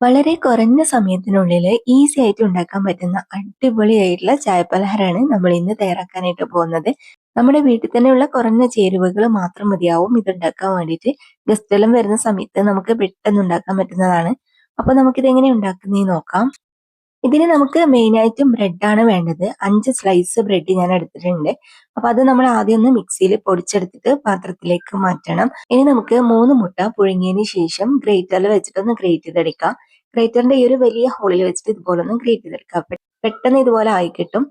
വളരെ കുറഞ്ഞ സമയത്തിനുള്ളിൽ ഈസി ആയിട്ട് ഉണ്ടാക്കാൻ പറ്റുന്ന അടിപൊളി അടിപൊളിയായിട്ടുള്ള ചായപ്പലഹാരമാണ് നമ്മൾ ഇന്ന് തയ്യാറാക്കാനായിട്ട് പോകുന്നത്. നമ്മുടെ വീട്ടിൽ തന്നെയുള്ള കുറഞ്ഞ ചേരുവകൾ മാത്രം മതിയാവും ഇത് ഉണ്ടാക്കാൻ വേണ്ടിയിട്ട്. ഗസ്റ്റെല്ലാം വരുന്ന സമയത്ത് നമുക്ക് പെട്ടെന്ന് ഉണ്ടാക്കാൻ പറ്റുന്നതാണ്. അപ്പൊ നമുക്കിത് എങ്ങനെ ഉണ്ടാക്കുന്നതെന്ന് നോക്കാം. ഇതിന് നമുക്ക് മെയിൻ ആയിട്ടും ബ്രെഡാണ് വേണ്ടത്. അഞ്ച് സ്ലൈസ് ബ്രെഡ് ഞാൻ എടുത്തിട്ടുണ്ട്. അപ്പൊ അത് നമ്മൾ ആദ്യം ഒന്ന് മിക്സിയിൽ പൊടിച്ചെടുത്തിട്ട് പാത്രത്തിലേക്ക് മാറ്റണം. ഇനി നമുക്ക് മൂന്ന് മുട്ട പുഴുങ്ങിയതിന് ശേഷം ഗ്രേറ്ററിൽ വെച്ചിട്ടൊന്ന് ഗ്രേറ്റ് ചെയ്തെടുക്കാം. ഗ്രേറ്ററിന്റെ ഈ ഒരു വലിയ ഹോളിൽ വെച്ചിട്ട് ഇതുപോലെ ഒന്ന് ഗ്രേറ്റ് ചെയ്തെടുക്കാം. പെട്ടെന്ന് ഇതുപോലെ ആയി കിട്ടും.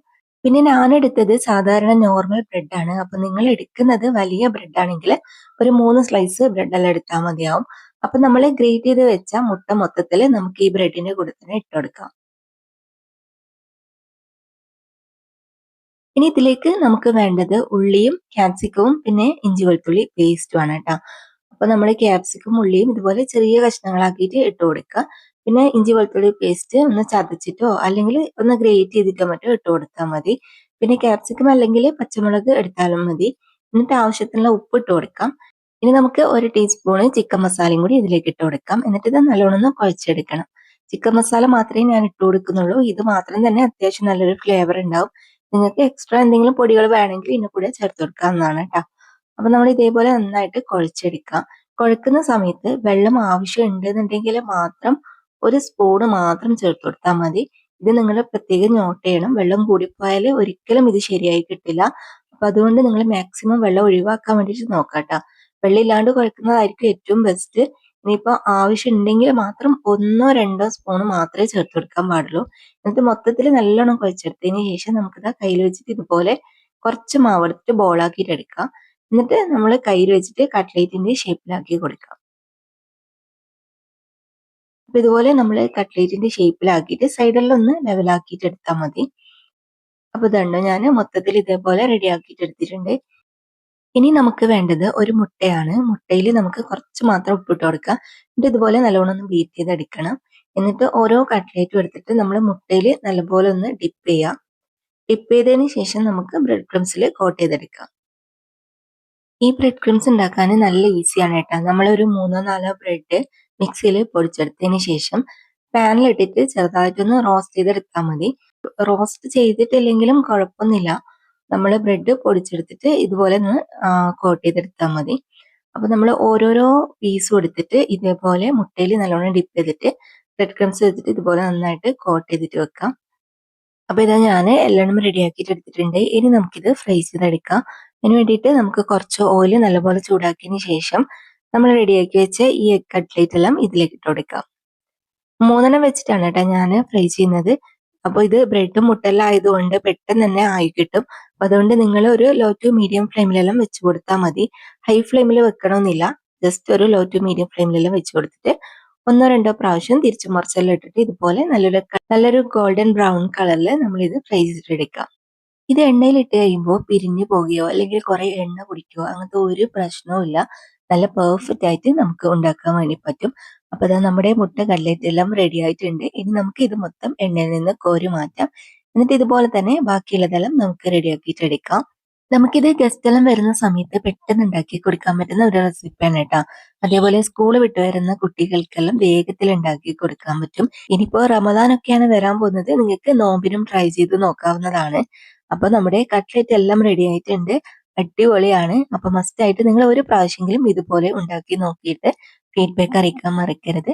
പിന്നെ ഞാൻ എടുത്തത് സാധാരണ നോർമൽ ബ്രെഡാണ് അപ്പൊ നിങ്ങൾ എടുക്കുന്നത് വലിയ ബ്രെഡ് ആണെങ്കിൽ ഒരു മൂന്ന് സ്ലൈസ് ബ്രെഡെല്ലാം എടുത്താൽ മതിയാവും. അപ്പൊ നമ്മൾ ഗ്രേറ്റ് ചെയ്ത് വെച്ച മുട്ട മൊത്തത്തിൽ നമുക്ക് ഈ ബ്രെഡിന്റെ കൂടെ തന്നെ ഇട്ടുകൊടുക്കാം ഇനി ഇതിലേക്ക് നമുക്ക് വേണ്ടത് ഉള്ളിയും ക്യാപ്സിക്കവും പിന്നെ ഇഞ്ചി വെളുത്തുള്ളി പേസ്റ്റും ആണ് കേട്ടോ അപ്പൊ നമ്മൾ ക്യാപ്സിക്കും ഉള്ളിയും ഇതുപോലെ ചെറിയ കഷ്ണങ്ങളാക്കിയിട്ട് ഇട്ട് കൊടുക്കുക പിന്നെ ഇഞ്ചി വെളുത്തുള്ളി പേസ്റ്റ് ഒന്ന് ചതച്ചിട്ടോ അല്ലെങ്കിൽ ഒന്ന് ഗ്രേറ്റ് ചെയ്തിട്ടോ മറ്റോ ഇട്ട് കൊടുത്താൽ മതി. പിന്നെ ക്യാപ്സിക്കം അല്ലെങ്കിൽ പച്ചമുളക് എടുത്താലും മതി. എന്നിട്ട് ആവശ്യത്തിനുള്ള ഉപ്പ് ഇട്ട് കൊടുക്കാം. ഇനി നമുക്ക് ഒരു ടീസ്പൂണ് ചിക്കൻ മസാലയും കൂടി ഇതിലേക്ക് ഇട്ട് കൊടുക്കാം. എന്നിട്ട് ഇത് നല്ലോണം കുഴച്ചെടുക്കണം. ചിക്കൻ മസാല മാത്രമേ ഞാൻ ഇട്ട് കൊടുക്കുന്നുള്ളൂ. ഇത് മാത്രം തന്നെ അത്യാവശ്യം നല്ലൊരു ഫ്ലേവർ ഉണ്ടാവും. നിങ്ങൾക്ക് എക്സ്ട്രാ എന്തെങ്കിലും പൊടികൾ വേണമെങ്കിൽ ഇതിന് കൂടെ ചേർത്ത് കൊടുക്കാവുന്നതാണ് കേട്ടോ അപ്പൊ നമ്മൾ ഇതേപോലെ നന്നായിട്ട് കുഴച്ചെടുക്കാം. കുഴക്കുന്ന സമയത്ത് വെള്ളം ആവശ്യം ഉണ്ടെന്നുണ്ടെങ്കിൽ മാത്രം ഒരു സ്പൂണ് മാത്രം ചേർത്ത് കൊടുത്താൽ മതി. ഇത് നിങ്ങൾ പ്രത്യേകം നോട്ട് ചെയ്യണം. വെള്ളം കൂടിപ്പോയാൽ ഒരിക്കലും ഇത് ശരിയായി കിട്ടില്ല. അപ്പൊ അതുകൊണ്ട് നിങ്ങൾ മാക്സിമം വെള്ളം ഒഴിവാക്കാൻ വേണ്ടിയിട്ട് നോക്കാം കേട്ടോ വെള്ളം ഇല്ലാണ്ട് കുഴക്കുന്നതായിരിക്കും ഏറ്റവും ബെസ്റ്റ് ഇനിയിപ്പോ ആവശ്യമുണ്ടെങ്കിൽ മാത്രം ഒന്നോ രണ്ടോ സ്പൂൺ മാത്രമേ ചേർത്ത് കൊടുക്കാൻ പാടുള്ളൂ. എന്നിട്ട് മൊത്തത്തിൽ നല്ലോണം കുഴച്ചെടുത്തതിന് ശേഷം നമുക്കിത് കയ്യിൽ വെച്ചിട്ട് ഇതുപോലെ കുറച്ച് മാവെടുത്തിട്ട് ബോളാക്കിയിട്ട് എടുക്കാം. എന്നിട്ട് നമ്മൾ കയ്യിൽ വെച്ചിട്ട് കട്ട്ലേറ്റിന്റെ ഷേപ്പിലാക്കി കൊടുക്കാം. അപ്പൊ ഇതുപോലെ നമ്മൾ കട്ട്ലേറ്റിന്റെ ഷേപ്പിലാക്കിയിട്ട് സൈഡിലൊന്ന് ലെവലാക്കിയിട്ട് എടുത്താൽ മതി. അപ്പൊ ഇതുണ്ടോ ഞാൻ മൊത്തത്തിൽ ഇതേപോലെ റെഡി ആക്കിയിട്ട് എടുത്തിട്ടുണ്ട്. ഇനി നമുക്ക് വേണ്ടത് ഒരു മുട്ടയാണ്. മുട്ടയിൽ നമുക്ക് കുറച്ച് മാത്രം ഉപ്പിട്ട് കൊടുക്കുക. എന്നിട്ട് ഇതുപോലെ നല്ലോണം ഒന്ന് ബീറ്റ് ചെയ്തെടുക്കണം എന്നിട്ട് ഓരോ കട്ട്ലേറ്റും എടുത്തിട്ട് നമ്മൾ മുട്ടയിൽ നല്ലപോലെ ഒന്ന് ഡിപ്പ് ചെയ്യാം. ഡിപ്പ് ചെയ്തതിന് ശേഷം നമുക്ക് ബ്രെഡ് ക്രംസിൽ കോട്ട് ചെയ്തെടുക്കാം. ഈ ബ്രെഡ് ക്രിംസ് ഉണ്ടാക്കാൻ നല്ല ഈസിയാണ് കേട്ടോ. നമ്മളൊരു മൂന്നോ നാലോ ബ്രെഡ് മിക്സിയിൽ പൊടിച്ചെടുത്തതിന് ശേഷം പാനിലിട്ടിട്ട് ചെറുതായിട്ടൊന്ന് റോസ്റ്റ് ചെയ്തെടുത്താൽ മതി. റോസ്റ്റ് ചെയ്തിട്ടില്ലെങ്കിലും കുഴപ്പമൊന്നുമില്ല. നമ്മൾ ബ്രെഡ് പൊടിച്ചെടുത്തിട്ട് ഇതുപോലെ ഒന്ന് കോട്ട് ചെയ്തെടുത്താൽ മതി. അപ്പൊ നമ്മൾ ഓരോരോ പീസും എടുത്തിട്ട് ഇതേപോലെ മുട്ടയിൽ നല്ലോണം ഡിപ്പ് ചെയ്തിട്ട് ബ്രെഡ് ക്രംസ് എടുത്തിട്ട് ഇതുപോലെ നന്നായിട്ട് കോട്ട് ചെയ്തിട്ട് വെക്കാം. അപ്പൊ ഇതാ ഞാൻ എല്ലാം റെഡിയാക്കിയിട്ട് എടുത്തിട്ടുണ്ട്. ഇനി നമുക്കിത് ഫ്രൈ ചെയ്തെടുക്കാം. അതിന് വേണ്ടിയിട്ട് നമുക്ക് കുറച്ച് ഓയിൽ നല്ലപോലെ ചൂടാക്കിയതിന് ശേഷം നമ്മൾ റെഡിയാക്കി വെച്ച ഈ എഗ് കട്ട്ലേറ്റ് എല്ലാം ഇതിലേക്ക് ഇട്ട് കൊടുക്കാം. മൂന്നെണ്ണം വെച്ചിട്ടാണ് കേട്ടോ ഞാൻ ഫ്രൈ ചെയ്യുന്നത്. അപ്പോൾ ഇത് ബ്രെഡും മുട്ടെല്ലാം ആയതുകൊണ്ട് പെട്ടെന്ന് തന്നെ ആയി കിട്ടും. അപ്പൊ അതുകൊണ്ട് നിങ്ങൾ ഒരു ലോ ടു മീഡിയം ഫ്ലെയിമിലെല്ലാം വെച്ച് കൊടുത്താൽ മതി. ഹൈ ഫ്ലെയിമിൽ വെക്കണമെന്നില്ല ജസ്റ്റ് ഒരു ലോ ടു മീഡിയം ഫ്ലെയിമിലെല്ലാം വെച്ച് കൊടുത്തിട്ട് ഒന്നോ രണ്ടോ പ്രാവശ്യം തിരിച്ചു മറിച്ചെല്ലാം ഇട്ടിട്ട് ഇതുപോലെ നല്ലൊരു നല്ലൊരു ഗോൾഡൻ ബ്രൗൺ കളറിൽ നമ്മൾ ഇത് ഫ്രൈ ചെയ്തിട്ടെടുക്കാം ഇത് എണ്ണയിൽ ഇട്ട് കഴിയുമ്പോൾ പിരിഞ്ഞു പോകുകയോ അല്ലെങ്കിൽ കുറെ എണ്ണ കുടിക്കുകയോ അങ്ങനത്തെ ഒരു പ്രശ്നവും ഇല്ല. നല്ല പെർഫെക്റ്റ് ആയിട്ട് നമുക്ക് ഉണ്ടാക്കാൻ വേണ്ടി പറ്റും. അപ്പൊ അതാ നമ്മുടെ മുട്ട കട്ട്ലറ്റ് എല്ലാം റെഡി ആയിട്ടുണ്ട് ഇനി നമുക്ക് ഇത് മൊത്തം എണ്ണയിൽ നിന്ന് കോരി മാറ്റാം. എന്നിട്ട് ഇതുപോലെ തന്നെ ബാക്കിയുള്ളതെല്ലാം നമുക്ക് റെഡിയാക്കിയിട്ട് എടുക്കാം. നമുക്കിത് ഗസ്റ്റ് എല്ലാം വരുന്ന സമയത്ത് പെട്ടെന്ന് ഉണ്ടാക്കി കൊടുക്കാൻ പറ്റുന്ന ഒരു റെസിപ്പിയാണ് കേട്ടോ. അതേപോലെ സ്കൂൾ വിട്ട് വരുന്ന കുട്ടികൾക്കെല്ലാം വേഗത്തിൽ ഉണ്ടാക്കി കൊടുക്കാൻ പറ്റും. ഇനിയിപ്പോ റമദാൻ ഒക്കെയാണ് വരാൻ പോകുന്നത്. നിങ്ങൾക്ക് നോമ്പിനും ട്രൈ ചെയ്ത് നോക്കാവുന്നതാണ്. അപ്പൊ നമ്മുടെ കട്ട്ലറ്റ് എല്ലാം റെഡി ആയിട്ടുണ്ട് അടിപൊളിയാണ്. അപ്പൊ മസ്റ്റ് ആയിട്ട് നിങ്ങൾ ഒരു പ്രാവശ്യമെങ്കിലും ഇതുപോലെ ഉണ്ടാക്കി നോക്കിയിട്ട് ഫീഡ്ബാക്ക് അറിയിക്കാൻ മറക്കരുത്.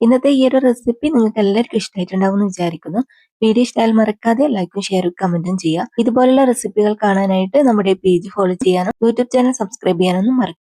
ഇന്നത്തെ ഈ ഒരു റെസിപ്പി നിങ്ങൾക്ക് എല്ലാവർക്കും ഇഷ്ടമായിട്ടുണ്ടാവും എന്ന് വിചാരിക്കുന്നു. വീഡിയോ ഇഷ്ടമായാൽ മറക്കാതെ ലൈക്കും ഷെയറും കമന്റും ചെയ്യുക. ഇതുപോലുള്ള റെസിപ്പികൾ കാണാനായിട്ട് നമ്മുടെ പേജ് ഫോളോ ചെയ്യാനും യൂട്യൂബ് ചാനൽ സബ്സ്ക്രൈബ് ചെയ്യാനൊന്നും മറക്കും